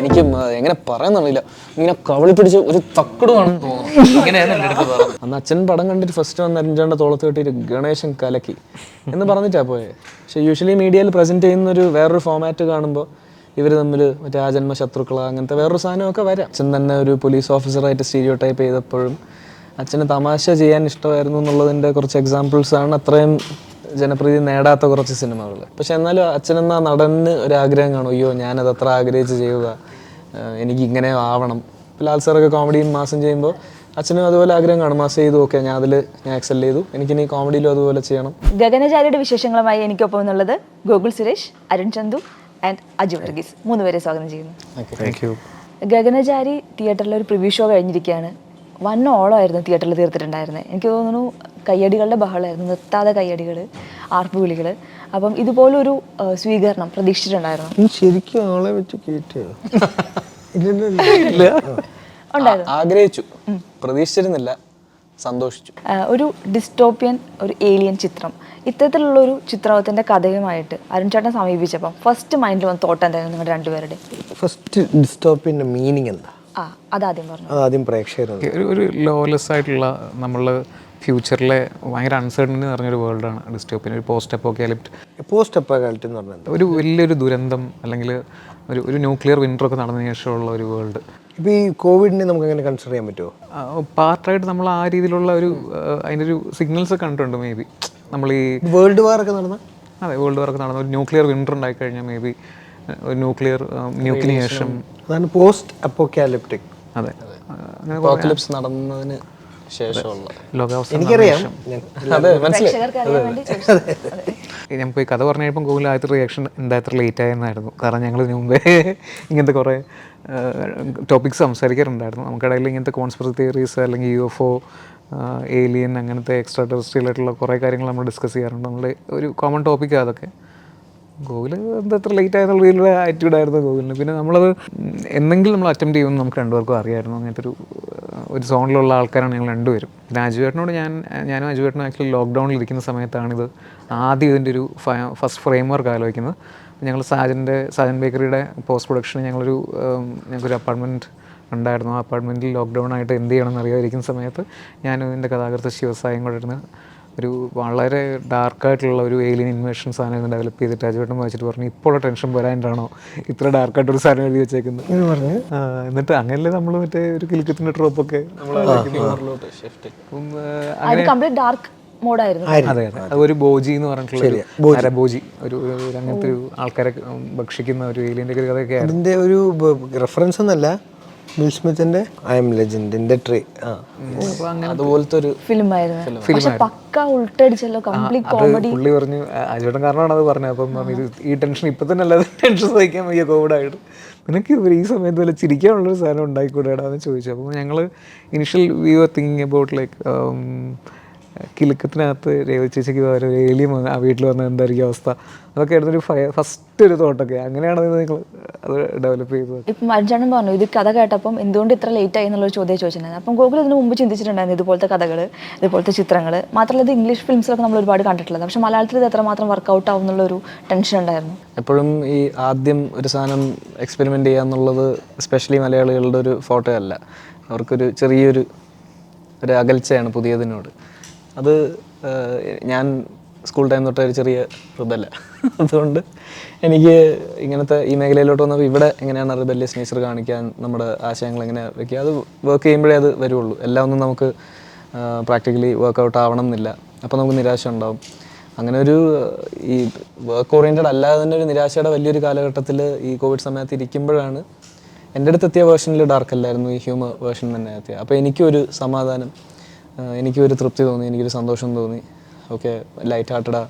എനിക്ക് എങ്ങനെ പറയാന്നറിയില്ല. ഇങ്ങനെ കവളി പിടിച്ച് ഒരു തക്കടുവാണെന്ന് തോന്നുന്നു. അന്ന് അച്ഛൻ പടം കണ്ടിട്ട് ഫസ്റ്റ് വന്ന് അരിഞ്ചാണ്ട തോളത്ത് കെട്ടിയിട്ട് ഗണേശൻ കലക്കി. എന്ന് പറഞ്ഞിട്ടാ പോയെ. പക്ഷെ യൂഷ്വലി മീഡിയയിൽ പ്രസന്റ് ചെയ്യുന്ന ഒരു വേറൊരു ഫോമാറ്റ് കാണുമ്പോൾ ഇവർ തമ്മിൽ മറ്റേ ആജന്മ ശത്രുക്കൾ അങ്ങനത്തെ വേറൊരു സാധനമൊക്കെ വരാം. അച്ഛൻ തന്നെ ഒരു പോലീസ് ഓഫീസറായിട്ട് സ്റ്റീരിയോ ടൈപ്പ് ചെയ്തപ്പോഴും അച്ഛന് തമാശ ചെയ്യാൻ ഇഷ്ടമായിരുന്നു എന്നുള്ളതിന്റെ കുറച്ച് എക്സാമ്പിൾസ് ആണ്. അത്രയും ജനപ്രീതി നേടാത്ത കുറച്ച് സിനിമകൾ പക്ഷെ എന്നാലും അച്ഛനെന്ന നടന് ഒരാഗ്രഹം ആഗ്രഹം കാണും അയ്യോ ഞാനത് അത്ര ആഗ്രഹിച്ച് ചെയ്യുക. എനിക്ക് ഇങ്ങനെ ആവണം. ലാൽ സാറൊക്കെ കോമഡിയും മാസം ചെയ്യുമ്പോൾ അച്ഛനും അതുപോലെ ആഗ്രഹം കാണും മാസം ചെയ്തു ഓക്കെ ഞാൻ അതിൽ ഞാൻ എക്സൽ ചെയ്തു. എനിക്കിനി കോമഡിയിലും അതുപോലെ ചെയ്യണം. ഗഗനചാരിയുടെ വിശേഷങ്ങളുമായി എനിക്കൊപ്പം എന്നുള്ളത് ഗോകുൽ സുരേഷ് അരുൺ ചന്തു ആൻഡ് അജു വർഗീസ്. മൂന്ന് പേരെ സ്വാഗതം ചെയ്യുന്നു. ഗഗനചാരി തിയേറ്ററിൽ ഒരു പ്രിവ്യൂ ഷോ കഴിഞ്ഞിരിക്കുകയാണ്. വൺ ഓളമായിരുന്നു തിയേറ്ററിൽ തീർത്തിട്ടുണ്ടായിരുന്നത് എനിക്ക് തോന്നുന്നു കയ്യടികളുടെ ബഹളമായിരുന്നു. നിർത്താതെ കയ്യടികൾ ആർപ്പ് വിളികൾ അപ്പം ഇതുപോലൊരു സ്വീകരണം പ്രതീക്ഷിച്ചിട്ടുണ്ടായിരുന്നു? നീ ശരിക്കും ആളെ വെച്ച് ഉണ്ടായിരുന്നു. ആഗ്രഹിച്ചു. പ്രതീക്ഷിച്ചിരുന്നില്ല. സന്തോഷിച്ചു. ഒരു ഡിസ്റ്റോപ്യൻ ഒരു ഏലിയൻ ചിത്രം. ഇത്തരത്തിലുള്ള ഒരു ചിത്രത്തിന്റെ കഥയുമായിട്ട് അരുൺ ചേട്ടൻ സമീപിച്ചപ്പോൾ ഫസ്റ്റ് മൈൻഡിൽ വന്ന തോട്ട് എന്തായിരുന്നു നിങ്ങളുടെ രണ്ടുപേരുടെ? ഫസ്റ്റ് ഡിസ്റ്റോപ്യന്റെ മീനിങ് എന്താ? ആ അതാദ്യം പറഞ്ഞു. അതാദ്യം ആദ്യം പ്രേക്ഷകർ ഒരു ലോലെസ് ആയിട്ടുള്ള നമ്മൾ ഫ്യൂച്ചറിലെ ഭയങ്കര അൺസർട്ടനിറ്റി നിറഞ്ഞൊരു വേൾഡാണ് ഡിസ്റ്റോപ്പിന് ഒരു പോസ്റ്റ് അപ്പോക്കാലിപ്റ്റ് പോസ്റ്റ് അപ്പോക്കാലിപ്റ്റ് എന്ന് പറഞ്ഞാൽ ഒരു വലിയൊരു ദുരന്തം അല്ലെങ്കിൽ ഒരു ഒരു ന്യൂക്ലിയർ വിന്റർ ഒക്കെ നടന്നതിന് ശേഷമുള്ള ഒരു വേൾഡ് ഇപ്പോൾ ഈ കോവിഡിനെ നമുക്ക് എങ്ങനെ കൺസിഡർ ചെയ്യാൻ പറ്റുമോ പാർട്ടായിട്ട് നമ്മൾ ആ രീതിയിലുള്ള ഒരു അതിന്റെ ഒരു സിഗ്നൽസ് ഒക്കെ കണ്ടിട്ടുണ്ട് മേ ബി നമ്മൾ ഈ വേൾഡ് വാർ ഒക്കെ നടന്ന? അതെ വേൾഡ് വാർ ഒക്കെ നടന്ന. ഒരു ന്യൂക്ലിയർ വിന്റർ ഉണ്ടായി കഴിഞ്ഞാൽ മേ ബി ഒരു ന്യൂക്ലിയർ ന്യൂക്ലിയേഷൻ ശേഷം അതാണ് പോസ്റ്റ് അപ്പോക്കാലിപ്റ്റിക് അതെ അങ്ങനെ അപ്പോക്കലിപ്സ് നടന്നതിന് എനിക്കറിയാം. ഞാൻ. ഞാൻ പോയി കഥ പറഞ്ഞു കഴിയുമ്പോൾ ഗൂഗിൾ ആദ്യത്തെ റിയാക്ഷൻ എന്താ ഇത്ര ലേറ്റ് ആയെന്നായിരുന്നു? കാരണം ഞങ്ങൾ ഇതിനു മുമ്പേ ഇങ്ങനത്തെ കുറേ ടോപ്പിക്സ് സംസാരിക്കാറുണ്ടായിരുന്നു. നമുക്കിടയിൽ ഇങ്ങനത്തെ കോൺസ്പിറസി തിയറീസ് അല്ലെങ്കിൽ യു എഫ് ഒ ഏലിയൻ അങ്ങനത്തെ എക്സ്ട്രാ ടെറസ്ട്രിയൽ ആയിട്ടുള്ള കുറേ കാര്യങ്ങൾ നമ്മൾ ഡിസ്കസ് ചെയ്യാറുണ്ട്. നമ്മൾ ഒരു കോമൺ ടോപ്പിക്കാണ് അതൊക്കെ. ഗൂഗിൾ എന്താ ഇത്ര ലേറ്റ് ആയെന്നുള്ള രീതിയിലുള്ള ആറ്റിറ്റ്യൂഡായിരുന്നു ഗൂഗിളിന് പിന്നെ നമ്മളത് എന്തെങ്കിലും നമ്മൾ അറ്റംപ്റ്റ് ചെയ്യുമെന്ന് നമുക്ക് രണ്ടുപേർക്കും അറിയായിരുന്നു അങ്ങനത്തെ ഒരു ഒരു സോണിലുള്ള ആൾക്കാരാണ് ഞങ്ങൾ രണ്ടുപേരും. പിന്നെ അജുവേട്ടനോട് ഞാൻ ഞാനും അജുവേട്ടനും ആക്ച്വലി ലോക്ക്ഡൗണിൽ ഇരിക്കുന്ന സമയത്താണിത് ആദ്യം ഇതിന്റെ ഒരു ഫസ്റ്റ് ഫ്രെയിം വർക്ക് ആലോചിക്കുന്നത്. ഞങ്ങൾ സാജന്റെ സാജൻ ബേക്കറിയുടെ പോസ്റ്റ് പ്രൊഡക്ഷൻ ഞങ്ങളൊരു ഞങ്ങൾക്കൊരു അപ്പാർട്ട്മെന്റ് ഉണ്ടായിരുന്നു. ആ അപ്പാർട്ട്മെന്റിൽ ലോക്ക്ഡൗൺ ആയിട്ട് എന്ത് ചെയ്യണമെന്ന് അറിയാതിരിക്കുന്ന സമയത്ത് ഞാനും എന്റെ കഥാകൃത്ത് ശിവസായം കൂടെ ഇരുന്ന് ഒരു വളരെ ഡാർക്കായിട്ടുള്ള ഒരു ഏലിയൻ ഇൻവേഷൻ സാധനം ഡെവലപ്പ് ചെയ്തിട്ട് അജുവേട്ടൻ വായിച്ചിട്ട് പറഞ്ഞു ഇപ്പോൾ ടെൻഷൻ വരാനാണോ ഇത്ര ഡാർക്കായിട്ടൊരു സാധനം എഴുതി വെച്ചേക്കുന്നത്? എന്ന് പറഞ്ഞു? എന്നിട്ട് അങ്ങനല്ലേ നമ്മൾ മറ്റേ ഒരു കിലുക്കത്തിന്റെ ട്രോപ്പൊക്കെ അത് കംപ്ലീറ്റ് ഡാർക്ക് മോഡായിരുന്നു അതെ അതെ. ഒരു ബോജി എന്ന് പറഞ്ഞിട്ടുള്ള ഒരു അരബോജി ഒരു ഒരു ഒരു അങ്ങനത്തെ ഒരു ആൾക്കാരെ ഭക്ഷിക്കുന്ന ഒരു ഏലിയന്റെ ഒരു കഥയൊക്കെ അതിന്റെ ഒരു റെഫറൻസ് ഒന്നല്ല വിൽ സ്മിത്തിന്റെ ഐ എം ലെജൻഡിന്റെ ട്രീ ആ അതുപോലത്തെ ഒരു ഫിലിം ആയിരുന്നു പക്ഷെ പക്ക ഉൾട്ടടിച്ചല്ലോ കംപ്ലീറ്റ് കോമഡി പുള്ളി പറഞ്ഞു അജുവേട്ടൻ കാരണമാണ് അത് പറഞ്ഞത്. അപ്പം ഇത് ഈ ടെൻഷൻ ഇപ്പൊ തന്നെ അല്ലാതെ ടെൻഷൻ സഹിക്കാൻ വയ്യ കോവിഡായിട്ട് നിനക്ക് ഇവർ ഈ സമയത്ത് വല്ല ചിരിക്കാനുള്ളൊരു സാധനം ഉണ്ടായിക്കൂടെടാന്ന് ചോദിച്ചു. അപ്പോൾ ഞങ്ങൾ initial we are thinking about like കിലുക്കത്തിനകത്ത് രേവചേച്ചിക്ക് ഏലിയം വന്ന് ആ വീട്ടിൽ വന്ന എന്തായിരിക്കും അവസ്ഥ? അതൊക്കെ ആയിരുന്നു ഒരു ഫസ്റ്റ് ഒരു തോട്ടൊക്കെ അങ്ങനെയാണ് നിങ്ങൾ അത് ഡെവലപ്പ് ചെയ്തത്. ഇപ്പം അർജാനും പറഞ്ഞു ഇത് കഥ കേട്ടപ്പം എന്തുകൊണ്ട് ഇത്ര ലേറ്റ് ആയി എന്നുള്ളൊരു ചോദ്യം ചോദിച്ചിട്ടുണ്ടായിരുന്നു. അപ്പം ഗോകുൽ ഇതിന് മുമ്പ് ചിന്തിച്ചിട്ടുണ്ടായിരുന്നു ഇതുപോലത്തെ കഥകൾ ഇതുപോലത്തെ ചിത്രങ്ങൾ മാത്രമല്ല ഇത് ഇംഗ്ലീഷ് ഫിലിംസിലൊക്കെ നമ്മൾ ഒരുപാട് കണ്ടിട്ടുള്ളത്. പക്ഷെ മലയാളത്തിൽ ഇത് എത്രമാത്രം വർക്കൗട്ട് ആവും എന്നുള്ളൊരു ടെൻഷൻ ഉണ്ടായിരുന്നു. എപ്പോഴും ഈ ആദ്യം ഒരു സാധനം എക്സ്പെരിമെന്റ് ചെയ്യുക എന്നുള്ളത് എസ്പെഷ്യലി മലയാളികളുടെ ഒരു ഫോട്ടോ അല്ല അവർക്കൊരു ചെറിയൊരു ഒരു അകൽച്ചയാണ് പുതിയതിനോട്. അത് ഞാൻ സ്കൂൾ ടൈം തൊട്ട് ഒരു ചെറിയ റിബല്ല അതുകൊണ്ട് എനിക്ക് ഇങ്ങനത്തെ ഈ മേഖലയിലോട്ട് വന്നപ്പോൾ ഇവിടെ എങ്ങനെയാണ് റിബല്യസ് നേച്ചർ കാണിക്കാൻ നമ്മുടെ ആശയങ്ങൾ എങ്ങനെ വെക്കുക? അത് വർക്ക് ചെയ്യുമ്പോഴേ അത് വരുള്ളൂ. എല്ലാം ഒന്നും നമുക്ക് പ്രാക്ടിക്കലി വർക്കൗട്ട് ആവണം എന്നില്ല അപ്പോൾ നമുക്ക് നിരാശ ഉണ്ടാവും. അങ്ങനെ ഒരു ഈ വർക്ക് ഓറിയന്റഡ് അല്ലാതെ തന്നെ ഒരു നിരാശയുടെ വലിയൊരു കാലഘട്ടത്തിൽ ഈ കോവിഡ് സമയത്ത് ഇരിക്കുമ്പോഴാണ് എന്റെ അടുത്ത് എത്തിയ വേർഷനിൽ ഡാർക്ക് അല്ലായിരുന്നു. ഈ ഹ്യൂമർ വേർഷൻ തന്നെ എത്തിയത്. അപ്പോൾ എനിക്കൊരു സമാധാനം എനിക്കൊരു തൃപ്തി തോന്നി എനിക്കൊരു സന്തോഷം തോന്നി. ഓക്കെ ലൈറ്റ് ഹാർട്ടഡാ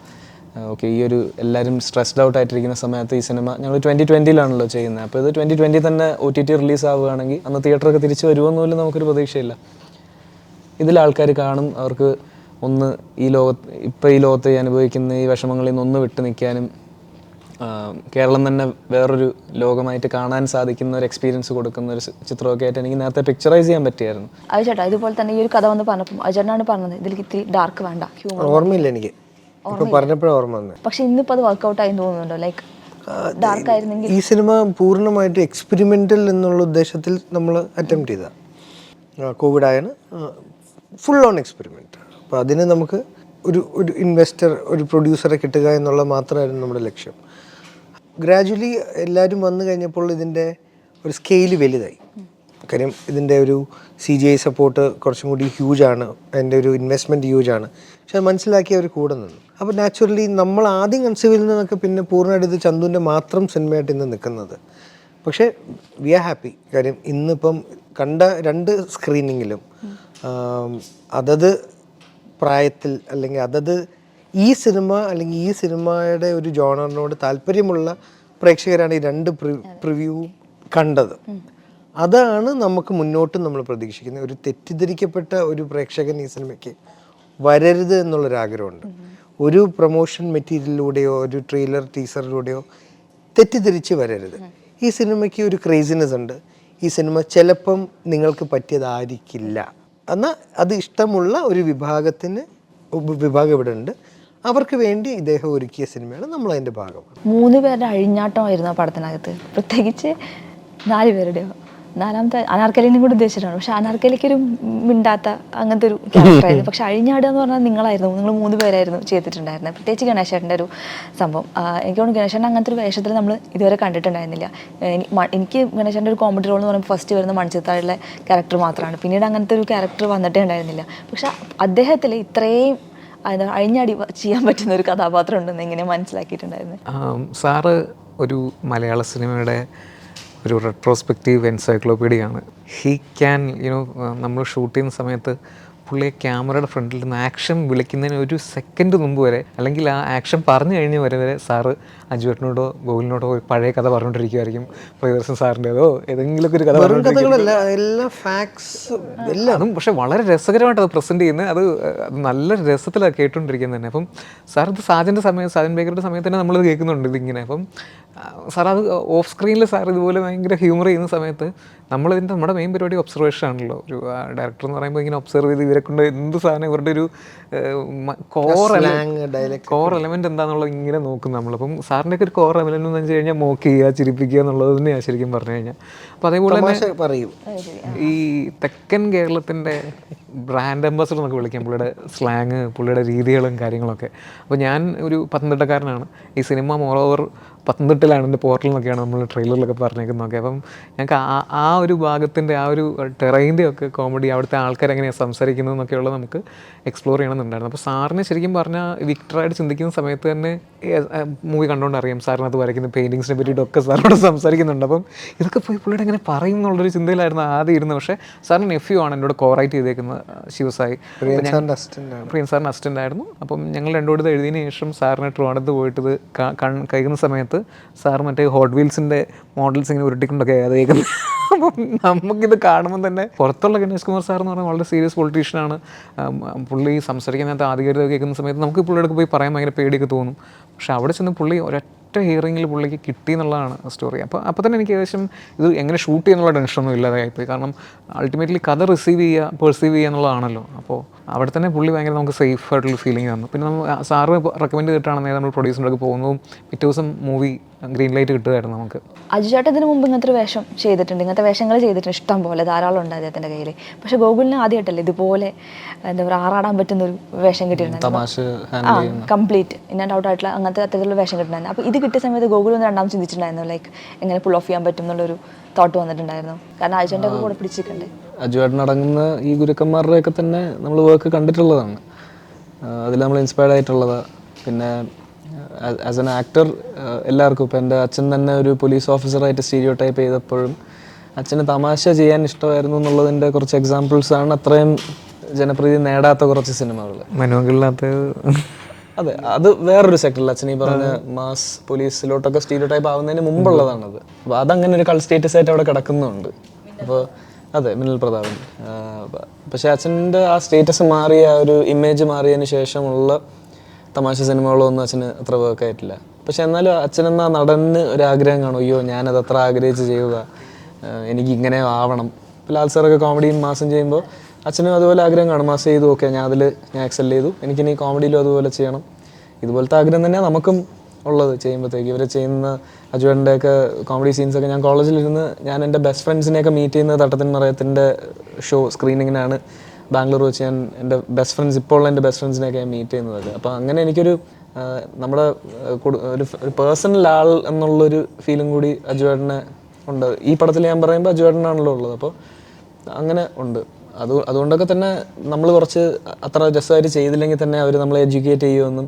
ഓക്കെ ഈ ഒരു എല്ലാവരും സ്ട്രെസ്ഡ് ഔട്ട് ആയിട്ടിരിക്കുന്ന സമയത്ത് ഈ സിനിമ ഞങ്ങൾ ട്വന്റി ട്വന്റിയിലാണല്ലോ ചെയ്യുന്നത്. അപ്പോൾ ഇത് ട്വന്റി ട്വന്റി തന്നെ ഒ ടി ടി റിലീസ് ആവുകയാണെങ്കിൽ അന്ന് തിയേറ്ററൊക്കെ തിരിച്ച് വരുമെന്നൊന്നും നമുക്കൊരു പ്രതീക്ഷയില്ല. ഇതിൽ ആൾക്കാർ കാണും അവർക്ക് ഒന്ന് ഈ ലോകത്ത് ഇപ്പം ഈ ലോകത്ത് അനുഭവിക്കുന്ന ഈ വിഷമങ്ങളിൽ നിന്ന് ഒന്ന് വിട്ടു നിൽക്കാനും കേരളം തന്നെ വേറൊരു ലോകമായിട്ട് കാണാൻ സാധിക്കുന്ന ഒരു എക്സ്പീരിയൻസ് കൊടുക്കുന്ന ഒരു ചിത്രമൊക്കെ ആയിട്ട് എനിക്ക് നേരത്തെ പിക്ചറൈസ് ചെയ്യാൻ പറ്റിയായിരുന്നു. അത് ചേട്ടാ ഇതുപോലെ തന്നെ ഈ ഒരു കഥ വന്ന് പറഞ്ഞപ്പോൾ അജനാണ് പറഞ്ഞത് ഇതിലേക്ക് ഇത്തിരി ഡാർക്ക് വേണ്ട ഹ്യൂമർ ഓർമ്മയില്ല എനിക്ക്. ഓർമ്മ വന്നത് പക്ഷെ ഇന്നിപ്പോൾ അത് വർക്ക്ഔട്ട് ആയി തോന്നുന്നുണ്ടോ? ലൈക്ക് ഡാർക്ക് ആയിരുന്നെങ്കിൽ ഈ സിനിമ പൂർണമായിട്ട് എക്സ്പെരിമെന്റൽ എന്നുള്ള ഉദ്ദേശത്തിൽ നമ്മൾ അറ്റംപ്റ്റ് ചെയ്ത. കോവിഡ് ആയാണ് ഫുൾ ഓൺ എക്സ്പെരിമെന്റ് അപ്പോൾ അതിന് നമുക്ക് ഒരു ഒരു ഇൻവെസ്റ്റർ ഒരു പ്രൊഡ്യൂസറെ കിട്ടുക എന്നുള്ള മാത്രമായിരുന്നു നമ്മുടെ ലക്ഷ്യം. ഗ്രാജുവലി എല്ലാവരും വന്നു കഴിഞ്ഞപ്പോൾ ഇതിന്റെ ഒരു സ്കെയിൽ വലുതായി കാര്യം ഇതിന്റെ ഒരു സി ജി ഐ സപ്പോർട്ട് കുറച്ചും കൂടി ആണ്. അതിന്റെ ഒരു ഇൻവെസ്റ്റ്മെന്റ് ആണ്. പക്ഷെ അത് മനസ്സിലാക്കി അവർ കൂടെ നിന്നു അപ്പോൾ നാച്ചുറലി നമ്മൾ ആദ്യം കൺസീവ് നിന്നൊക്കെ പിന്നെ പൂർണമായിട്ട് ഇത് ചന്തുവിന്റെ മാത്രം സിനിമയായിട്ട് ഇന്ന് നിൽക്കുന്നത് പക്ഷേ വി ആർ ഹാപ്പി കാര്യം ഇന്നിപ്പം കണ്ട രണ്ട് സ്ക്രീനിങ്ങിലും അതത് പ്രായത്തിൽ അല്ലെങ്കിൽ അതത് ഈ സിനിമ അല്ലെങ്കിൽ ഈ സിനിമയുടെ ഒരു ജോണറിനോട് താല്പര്യമുള്ള പ്രേക്ഷകരാണ് ഈ രണ്ട് പ്രിവ്യൂ കണ്ടത്. അതാണ് നമുക്ക് മുന്നോട്ട് നമ്മൾ പ്രതീക്ഷിക്കുന്നത്. ഒരു തെറ്റിദ്ധരിക്കപ്പെട്ട ഒരു പ്രേക്ഷകൻ ഈ സിനിമയ്ക്ക് വരരുത് എന്നുള്ളൊരാഗ്രഹമുണ്ട്. ഒരു പ്രൊമോഷൻ മെറ്റീരിയലിലൂടെയോ ഒരു ട്രെയിലർ ടീസറിലൂടെയോ തെറ്റിദ്ധരിച്ച് വരരുത്. ഈ സിനിമയ്ക്ക് ഒരു ക്രേസിനെസ് ഉണ്ട്. ഈ സിനിമ ചിലപ്പം നിങ്ങൾക്ക് പറ്റിയതായിരിക്കില്ല. എന്നാൽ അത് ഇഷ്ടമുള്ള ഒരു വിഭാഗത്തിന് വിഭാഗം ഇവിടെ ഉണ്ട് അവർക്ക് വേണ്ടി ഇദ്ദേഹം ഒരുക്കിയ സിനിമയാണ് നമ്മൾ അതിന്റെ ഭാഗം മൂന്ന് പേരുടെ അഴിഞ്ഞാട്ടമായിരുന്നു ആ പടത്തിനകത്ത്. പ്രത്യേകിച്ച് നാല് പേരുടെയോ? നാലാമത്തെ അനാർക്കലിനും കൂടി ഉദ്ദേശിച്ചിട്ടാണ്. പക്ഷെ അനാർക്കലിക്ക് ഒരു മിണ്ടാത്ത അങ്ങനത്തെ ഒരു ക്യാരക്ടറായിരുന്നു. പക്ഷെ അഴിഞ്ഞാട് എന്ന് പറഞ്ഞാൽ നിങ്ങളായിരുന്നു. നിങ്ങൾ മൂന്ന് പേരായിരുന്നു ചെയ്തിട്ടുണ്ടായിരുന്നത്. പ്രത്യേകിച്ച് ഗണേശേട്ടന്റെ ഒരു സംഭവം. എനിക്ക് തോന്നുന്നു ഗണേശേട്ടൻ അങ്ങനത്തെ ഒരു വേഷത്തിൽ നമ്മൾ ഇതുവരെ കണ്ടിട്ടുണ്ടായിരുന്നില്ല. എനിക്ക് ഗണേശന്റെ ഒരു കോമഡി റോൾ എന്ന് പറയുമ്പോൾ ഫസ്റ്റ് വരുന്ന മൺചിത്താഴിലെ ക്യാരക്ടർ മാത്രമാണ്. പിന്നീട് അങ്ങനത്തെ ഒരു ക്യാരക്ടർ വന്നിട്ടേ ഉണ്ടായിരുന്നില്ല. പക്ഷെ അദ്ദേഹത്തിൽ ഇത്രയും എന്താ അഴിഞ്ഞാടി ചെയ്യാൻ പറ്റുന്ന ഒരു കഥാപാത്രം ഉണ്ടെന്ന് എങ്ങനെ മനസ്സിലാക്കിയിട്ടുണ്ടായിരുന്നു? സാറ് ഒരു മലയാള സിനിമയുടെ ഒരു റെട്രോസ്പെക്റ്റീവ് എൻസൈക്ലോപീഡിയാണ് ഹീ ക്യാൻ യുനോ നമ്മൾ ഷൂട്ട് ചെയ്യുന്ന സമയത്ത് പുള്ളിയെ ക്യാമറയുടെ ഫ്രണ്ടിൽ നിന്ന് ആക്ഷൻ വിളിക്കുന്നതിന് ഒരു സെക്കൻഡ് മുമ്പ് വരെ അല്ലെങ്കിൽ ആ ആക്ഷൻ പറഞ്ഞു കഴിഞ്ഞ് വരെ വരെ സാറ് അജുവേട്ടനോടോ ഗോകുലിനോടോ ഒരു പഴയ കഥ പറഞ്ഞുകൊണ്ടിരിക്കുമായിരിക്കും പ്രിയദർശൻ സാറിന്റെതോ ഏതെങ്കിലുമൊക്കെ ഒരു കഥ പറഞ്ഞുകൊണ്ടിരിക്കും. കഥകളല്ല എല്ലാ ഫാക്ട്സ് എല്ലാം. അതും പക്ഷെ വളരെ രസകരമായിട്ട് അത് പ്രസന്റ് ചെയ്യുന്നത്. അത് നല്ല രസത്തിലാണ് കേട്ടുകൊണ്ടിരിക്കുന്നത് തന്നെ. അപ്പം സാർ ഇത് സാജന്റെ സമയം സാജൻ ബേക്കറുടെ സമയത്ത് തന്നെ നമ്മളത് കേൾക്കുന്നുണ്ട് ഇതിങ്ങനെ. അപ്പം സാർ അത് ഓഫ് സ്ക്രീനിൽ സാർ ഇതുപോലെ ഭയങ്കര ഹ്യൂമർ ചെയ്യുന്ന സമയത്ത് നമ്മളിതിന്റെ നമ്മുടെ മെയിൻ പരിപാടി ഒബ്സർവേഷൻ ആണല്ലോ. ഒരു ഡയറക്ടർ എന്ന് പറയുമ്പോൾ ഇങ്ങനെ ഒബ്സർവ് ചെയ്ത് ഇവരെ കൊണ്ട് എന്ത് സാധനം ഇവരുടെ ഒരു കോർ കോർ എലമെന്റ് എന്താണെന്നുള്ളത് ഇങ്ങനെ നോക്കും നമ്മളപ്പം സാറിന്റെ ഒക്കെ ഒരു കോർ എലമെന്റ് എന്ന് വെച്ച് കഴിഞ്ഞാൽ മോക്ക് ചെയ്യുക ചിരിപ്പിക്കുക എന്നുള്ളത് തന്നെയാണ് ശരിക്കും പറഞ്ഞു കഴിഞ്ഞാൽ അപ്പം അതേപോലെ തന്നെ പറയും. ഈ തെക്കൻ കേരളത്തിന്റെ ബ്രാൻഡ് അംബാസഡർ എന്നൊക്കെ വിളിക്കാം പുള്ളിയുടെ സ്ലാങ് പുള്ളിയുടെ രീതികളും കാര്യങ്ങളൊക്കെ. അപ്പോൾ ഞാൻ ഒരു പത്തനംതിട്ടക്കാരനാണ്. ഈ സിനിമ മോറോവർ പത്തനംതിട്ടയിലാണ് എന്റെ പോർട്ടൽ എന്നൊക്കെയാണ് നമ്മൾ ട്രെയിലറിലൊക്കെ പറഞ്ഞേക്കുന്നതൊക്കെ അപ്പം ഞങ്ങൾക്ക് ആ ആ ഒരു ഭാഗത്തിന്റെ ആ ഒരു ടെറൈന്റെ ഒക്കെ കോമഡി അവിടുത്തെ ആൾക്കാർ എങ്ങനെയാണ് സംസാരിക്കുന്നത് എന്നൊക്കെയുള്ളത് നമുക്ക് എക്സ്പ്ലോർ ചെയ്യണമെന്നുണ്ടായിരുന്നു. അപ്പോൾ സാറിനെ ശരിക്കും പറഞ്ഞാൽ വിക്ടറായിട്ട് ചിന്തിക്കുന്ന സമയത്ത് തന്നെ മൂവി കണ്ടുകൊണ്ട് അറിയാം സാറിനകത്ത് വരയ്ക്കുന്ന പെയിന്റിങ്സിനെ പറ്റിയിട്ടൊക്കെ സാറിനോട് സംസാരിക്കുന്നുണ്ട്. അപ്പം ഇതൊക്കെ പോയി പുള്ളിയുടെ എങ്ങനെ പറയും എന്നുള്ളൊരു ചിന്തയിലായിരുന്നു ആദ്യം ഇരുന്നത്. പക്ഷേ സാറിന് നെഫ്യൂ ആണ് എന്നോട് കോറൈറ്റ് ചെയ്തേക്കുന്നത് ശിവസായി. പ്രിയൻ സാറിന്റെ അസിസ്റ്റന്റ് ആയിരുന്നു. അപ്പം ഞങ്ങൾ രണ്ടുകൂടി ഇത് എഴുതിയതിന് ശേഷം സാറിനെ ട്രോണത്ത് പോയിട്ട് ഇത് സമയത്ത് സമയത്ത് സാർ മറ്റേ ഹോട്ട് വീൽസിന്റെ മോഡൽസ് ഇങ്ങനെ ഉരുട്ടിക്കൊണ്ടൊക്കെ അതേക്കുന്നത് അപ്പം നമുക്കിത് കാണുമ്പോൾ തന്നെ പുറത്തുള്ള ഗണേഷ് കുമാർ സാർ എന്ന് പറഞ്ഞാൽ വളരെ സീരിയസ് പൊളിറ്റീഷ്യനാണ് പുള്ളി സംസാരിക്കുന്നതിനകത്ത് ആധികാരികത കേൾക്കുന്ന സമയത്ത് നമുക്ക് പുള്ളിയുടെ പോയി പറയാൻ ഭയങ്കര പേടിയൊക്കെ തോന്നും. പക്ഷേ അവിടെ ചെന്ന് പുള്ളി ഒരൊറ്റ ഹിയറിങ്ങിൽ പുള്ളിക്ക് കിട്ടി എന്നുള്ളതാണ് സ്റ്റോറി അപ്പോൾ അപ്പോൾ തന്നെ എനിക്ക് ഏകദേശം ഇത് എങ്ങനെ ഷൂട്ട് ചെയ്യുന്നുള്ള ടെൻഷനൊന്നും ഇല്ലാതായിപ്പോയി കാരണം അൾട്ടിമേറ്റ്ലി കഥ റിസീവ് ചെയ്യുക പെർസീവ് ചെയ്യുക എന്നുള്ളതാണല്ലോ. അപ്പോൾ അവിടെ തന്നെ പുള്ളി ഭയങ്കര നമുക്ക് സേഫ് ആയിട്ടുള്ള ഫീലിംഗ് തന്നു. പിന്നെ നമ്മൾ സാറ് റെക്കമെൻഡ് ചെയ്തിട്ടാണ് നമ്മൾ പ്രൊഡ്യൂസറിലേക്ക് പോകുന്നതും പിറ്റേ ദിവസം മൂവി ഗ്രീൻ ലൈറ്റ് കിട്ടുമായിരുന്നു നമുക്ക്. അജു ചേട്ടൻ ഇതിനു മുമ്പ് ഇങ്ങനത്തെ ഒരു വേഷം ചെയ്തിട്ടുണ്ട്. ഇങ്ങനത്തെ വേഷങ്ങൾ ചെയ്തിട്ടുണ്ട്. ഇഷ്ടം പോലെ ധാരാളം ഉണ്ട് അദ്ദേഹത്തിന്റെ കയ്യിൽ പക്ഷെ ഗോകുലിന് ആദ്യമായിട്ടല്ലേ ഇതുപോലെ എന്താ പറയുക ആറാടാൻ പറ്റുന്ന ഒരു വേഷം കിട്ടിയിട്ടുണ്ടായിരുന്നു. ആ കംപ്ലീറ്റ് ഇന്ന ഡൗട്ട് ഔട്ട് ആയിട്ടുള്ള അങ്ങനത്തെ അത്തരത്തിലുള്ള വേഷം കിട്ടുന്നുണ്ടായിരുന്നു അപ്പോൾ ഇത് കിട്ടിയ സമയത്ത് ഗോകുൽ ഒന്ന് രണ്ടാമത് ചിന്തിച്ചിട്ടുണ്ടായിരുന്നു ലൈക്ക് എങ്ങനെ പുൾ ഓഫ് ചെയ്യാൻ പറ്റും എന്നുള്ളൊരു തോട്ട് വന്നിട്ടുണ്ടായിരുന്നു. കാരണം അജുന്റെ ഒക്കെ കൂടെ പിടിച്ചിട്ടുണ്ട് അജുവേട്ടനടങ്ങുന്ന ഈ ഗുരുക്കന്മാരുടെയൊക്കെ തന്നെ നമ്മൾ വർക്ക് കണ്ടിട്ടുള്ളതാണ്. അതിൽ നമ്മൾ ഇൻസ്പയർഡ് ആയിട്ടുള്ളതാണ് പിന്നെ ആസ് എൻ ആക്ടർ എല്ലാവർക്കും ഇപ്പോൾ എന്റെ അച്ഛൻ തന്നെ ഒരു പോലീസ് ഓഫീസറായിട്ട് സ്റ്റീരിയോ ടൈപ്പ് ചെയ്തപ്പോഴും അച്ഛന് തമാശ ചെയ്യാൻ ഇഷ്ടമായിരുന്നു എന്നുള്ളതിന്റെ കുറച്ച് എക്സാമ്പിൾസ് ആണ് അത്രയും ജനപ്രീതി നേടാത്ത കുറച്ച് സിനിമകൾ. മനോഹരില്ലാത്ത അതെ അത് വേറൊരു സെക്ടറിൽ അച്ഛൻ ഈ പറഞ്ഞ മാസ് പോലീസിലോട്ടൊക്കെ സ്റ്റീരിയോ ടൈപ്പ് ആവുന്നതിന് മുമ്പുള്ളതാണത്. അപ്പോൾ അതങ്ങനെ ഒരു കൾ സ്റ്റേറ്റസ് ആയിട്ട് അവിടെ കിടക്കുന്നുണ്ട്. അപ്പോൾ അതെ മിന്നൽ പ്രതാപൻ. പക്ഷേ അച്ഛന്റെ ആ സ്റ്റേറ്റസ് മാറിയ ആ ഒരു ഇമേജ് മാറിയതിന് ശേഷമുള്ള തമാശ സിനിമകളൊന്നും അച്ഛന് അത്ര വർക്ക് ആയിട്ടില്ല. പക്ഷെ എന്നാലും അച്ഛനെന്ന നടന് ഒരു ആഗ്രഹം കാണും അയ്യോ ഞാനത് അത്ര ആഗ്രഹിച്ച് ചെയ്യുക. എനിക്ക് ഇങ്ങനെ ആവണം. ലാൽ സാറൊക്കെ കോമഡിയും മാസം ചെയ്യുമ്പോൾ അച്ഛനും അതുപോലെ ആഗ്രഹം കാണും മാസം ചെയ്തു ഓക്കെ ഞാൻ അതിൽ ഞാൻ എക്സൽ ചെയ്തു. എനിക്കിനി കോമഡിയിലും അതുപോലെ ചെയ്യണം. ഇതുപോലത്തെ ആഗ്രഹം തന്നെയാണ് നമുക്കും ഉള്ളത് ചെയ്യുമ്പോഴത്തേക്ക്. ഇവരെ ചെയ്യുന്ന അജുവേട്ടന്റെ ഒക്കെ കോമഡി സീൻസ് ഒക്കെ ഞാൻ കോളേജിലിരുന്ന് ഞാൻ എന്റെ ബെസ്റ്റ് ഫ്രണ്ട്സിനെയൊക്കെ മീറ്റ് ചെയ്യുന്ന തട്ടത്തിൻ മറയത്തിന്റെ ഷോ സ്ക്രീനിങ്ങിനാണ് ബാംഗ്ലൂർ വെച്ച് ഞാൻ എന്റെ ബെസ്റ്റ് ഫ്രണ്ട്സ് ഇപ്പോൾ ഉള്ള എന്റെ ബെസ്റ്റ് ഫ്രണ്ട്സിനെയൊക്കെ മീറ്റ് ചെയ്യുന്നതൊക്കെ അപ്പോൾ അങ്ങനെ എനിക്കൊരു നമ്മുടെ ഒരു പേഴ്സണൽ ആൾ എന്നുള്ളൊരു ഫീലും കൂടി അജുവേട്ടനെ ഉണ്ട്. ഈ പടത്തിൽ ഞാൻ പറയുമ്പോൾ അജുവേട്ടനാണല്ലോ ഉള്ളത്. അപ്പോൾ അങ്ങനെ ഉണ്ട്. അത് അതുകൊണ്ടൊക്കെ തന്നെ നമ്മൾ കുറച്ച് അത്ര രസമായിട്ട് ചെയ്തില്ലെങ്കിൽ തന്നെ അവർ നമ്മളെ എഡ്യൂക്കേറ്റ് ചെയ്യുമെന്നും